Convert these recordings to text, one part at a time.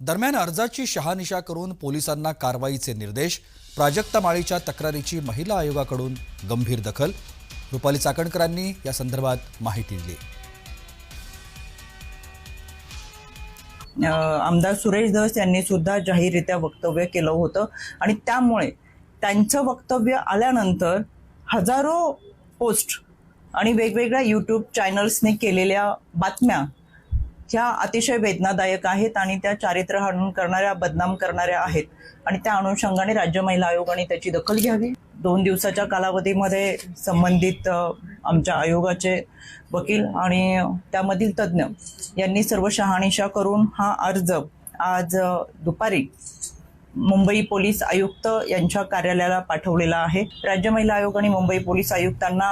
दरम्यान अर्जाची शहानिशा करून पोलिसांना कारवाईचे निर्देश प्राजक्ता माळीच्या तक्रारीची महिला आयोगाकडून गंभीर दखल रुपाली चाकणकरांनी या संदर्भात माहिती दिली. आमदार सुरेश धस यांनी सुद्धा जाहीररित्या वक्तव्य केलं होतं आणि त्यामुळे त्यांचं वक्तव्य आल्यानंतर हजारो पोस्ट आणि वेगवेगळ्या यूट्यूब चॅनल्सने केलेल्या बातम्या ह्या अतिशय वेदनादायक आहेत आणि त्या चारित्र्य हनन करणाऱ्या बदनाम करणाऱ्या आहेत. आणि त्या अनुषंगाने राज्य महिला आयोगाने त्याची दखल घ्यावी. दोन दिवसाच्या कालावधीमध्ये संबंधित आमच्या आयोगाचे वकील आणि त्यामधील तज्ज्ञ यांनी सर्व शहानिशा करून हा अर्ज आज दुपारी मुंबई पोलीस आयुक्त यांच्या कार्यालयाला पाठवलेला आहे. राज्य महिला आयोग आणि मुंबई पोलीस आयुक्तांना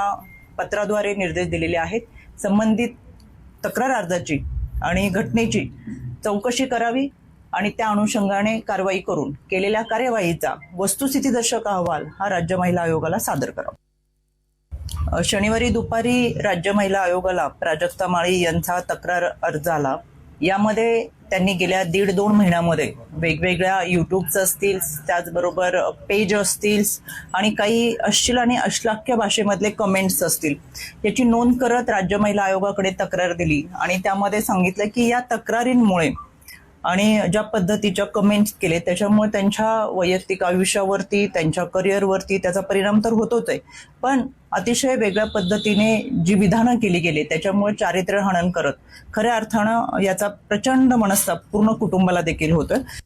पत्राद्वारे निर्देश दिलेले आहेत. संबंधित तक्रार अर्जाची आणि घटनेची चौकशी करावी आणि त्या अनुषंगाने कारवाई करून केलेल्या कार्यवाहीचा वस्तुस्थितीदर्शक अहवाल हा राज्य महिला आयोगाला सादर करावा. शनिवारी दुपारी राज्य महिला आयोगाला प्राजक्ता माळी यांचा तक्रार अर्ज आला यामध्ये त्यांनी गेल्या दीड दोन महिन्यामध्ये वेगवेगळ्या युट्यूबचं असतील त्याचबरोबर पेज असतील आणि काही अश्लील आणि अश्लाख्य भाषेमधले कमेंट्स असतील. याची नोंद करत राज्य महिला आयोगाकडे तक्रार दिली आणि त्यामध्ये सांगितलं की या तक्रारींमुळे आणि ज्या पद्धतीच्या कमेंट्स केले त्याच्यामुळे त्यांच्या वैयक्तिक आयुष्यावरती त्यांच्या करिअरवरती त्याचा परिणाम तर होतोच आहे. पण अतिशय वेगळ्या पद्धतीने जी विधानं केली गेली त्याच्यामुळे चारित्र्य हनन करत खऱ्या अर्थानं याचा प्रचंड मनस्ताप पूर्ण कुटुंबाला देखील होतोय.